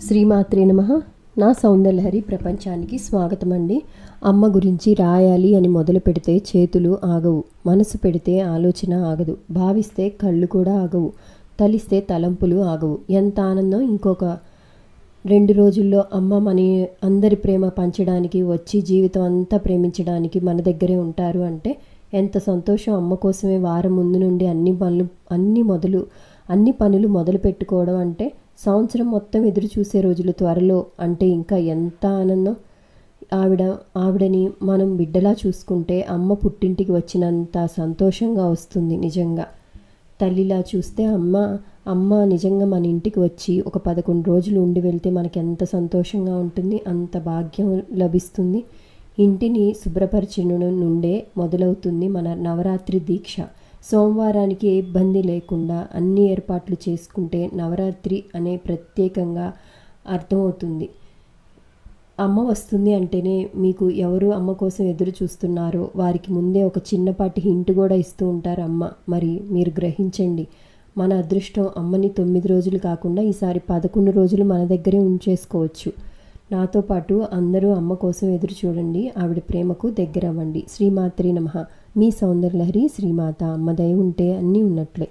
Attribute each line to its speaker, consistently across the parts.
Speaker 1: శ్రీమాత్రే నమ. నా సౌందర్యహరి ప్రపంచానికి స్వాగతం అండి అమ్మ గురించి రాయాలి అని మొదలు పెడితే చేతులు ఆగవు మనసు పెడితే ఆలోచన ఆగదు భావిస్తే కళ్ళు కూడా ఆగవు తలిస్తే తలంపులు ఆగవు. ఎంత ఆనందం! ఇంకొక రెండు రోజుల్లో అమ్మ మన అందరి ప్రేమ పంచడానికి వచ్చి జీవితం అంతా ప్రేమించడానికి మన దగ్గరే ఉంటారు అంటే ఎంత సంతోషం! అమ్మ కోసమే వారం ముందు నుండి అన్ని పనులు అన్ని మొదలు అన్ని పనులు మొదలు పెట్టుకోవడం అంటే సంవత్సరం మొత్తం ఎదురు చూసే రోజులు త్వరలో అంటే ఇంకా ఎంత ఆనందం? ఆవిడ ఆవిడని మనం బిడ్డలా చూసుకుంటే అమ్మ పుట్టింటికి వచ్చినంత సంతోషంగా వస్తుంది నిజంగా. తల్లిలా చూస్తే అమ్మ అమ్మ నిజంగా మన ఇంటికి వచ్చి ఒక పదకొండు రోజులు ఉండి వెళ్తే మనకి ఎంత సంతోషంగా ఉంటుంది అంత భాగ్యం లభిస్తుంది. ఇంటిని శుభ్రపరచడం నుండే మొదలవుతుంది మన నవరాత్రి దీక్ష. సోమవారానికి ఇబ్బంది లేకుండా అన్ని ఏర్పాట్లు చేసుకుంటే నవరాత్రి అనే ప్రత్యేకంగా అర్థమవుతుంది. అమ్మ వస్తుంది అంటేనే మీకు ఎవరు అమ్మ కోసం ఎదురు చూస్తున్నారో వారికి ముందే ఒక చిన్నపాటి హింట్ కూడా ఇస్తూ ఉంటారు అమ్మ. మరి మీరు గ్రహించండి. మన అదృష్టం అమ్మని తొమ్మిది రోజులు కాకుండా ఈసారి పదకొండు రోజులు మన దగ్గరే ఉంచేసుకోవచ్చు. నాతో పాటు అందరూ అమ్మ కోసం ఎదురు చూడండి. ఆవిడ ప్రేమకు దగ్గర అవ్వండి శ్రీమాత్రి నమ. మీ సౌందర్యలహరి శ్రీమాత అమ్మ దయ ఉంటే అన్నీ ఉన్నట్లే.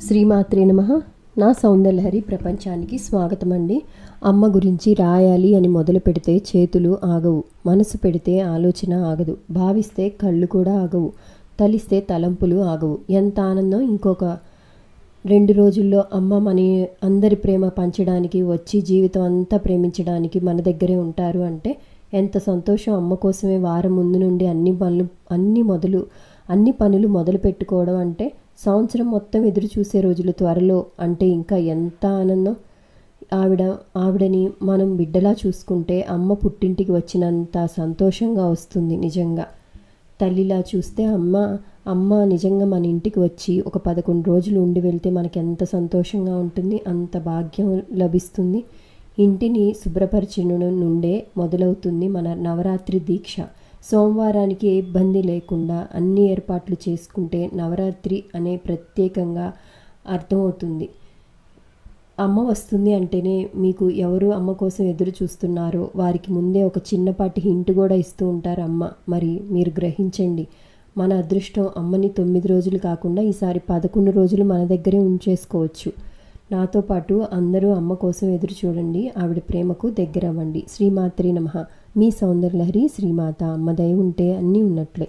Speaker 1: శ్రీమాత్రే నమ. నా సౌందర్యలహరి ప్రపంచానికి స్వాగతం అండి అమ్మ గురించి రాయాలి అని మొదలు పెడితే చేతులు ఆగవు మనసు పెడితే ఆలోచన ఆగదు భావిస్తే కళ్ళు కూడా ఆగవు తలిస్తే తలంపులు ఆగవు. ఎంత ఆనందం! ఇంకొక రెండు రోజుల్లో అమ్మ మన అందరి ప్రేమ పంచడానికి వచ్చి జీవితం అంతా ప్రేమించడానికి మన దగ్గరే ఉంటారు అంటే ఎంత సంతోషం అమ్మ కోసమే వారం ముందు నుండి అన్ని పనులు అన్ని మొదలు అన్ని పనులు మొదలు పెట్టుకోవడం అంటే సంవత్సరం మొత్తం ఎదురు చూసే రోజులు త్వరలో అంటే ఇంకా ఎంత ఆనందం. ఆవిడ ఆవిడని మనం బిడ్డలా చూసుకుంటే అమ్మ పుట్టింటికి వచ్చినంత సంతోషంగా వస్తుంది నిజంగా. తల్లిలా చూస్తే అమ్మ అమ్మ నిజంగా మన ఇంటికి వచ్చి ఒక పదకొండు రోజులు ఉండి వెళ్తే మనకి ఎంత సంతోషంగా ఉంటుంది అంత భాగ్యం లభిస్తుంది. ఇంటిని శుభ్రపరచడం నుండే మొదలవుతుంది మన నవరాత్రి దీక్ష. సోమవారానికి ఏ ఇబ్బంది లేకుండా అన్ని ఏర్పాట్లు చేసుకుంటే నవరాత్రి అనే ప్రత్యేకంగా అర్థమవుతుంది. అమ్మ వస్తుంది అంటేనే మీకు ఎవరు అమ్మ కోసం ఎదురు చూస్తున్నారో వారికి ముందే ఒక చిన్నపాటి హింట్ కూడా ఇస్తూ ఉంటారు అమ్మ. మరి మీరు గ్రహించండి. మన అదృష్టం అమ్మని తొమ్మిది రోజులు కాకుండా ఈసారి పదకొండు రోజులు మన దగ్గరే ఉంచేసుకోవచ్చు. నాతో పాటు అందరూ అమ్మ కోసం ఎదురు చూడండి ఆవిడ ప్రేమకు దగ్గర అవ్వండి శ్రీమాత్రి నమ. మీ సౌందర్యలహరి శ్రీమాత అమ్మ దయ ఉంటే అన్నీ ఉన్నట్లే.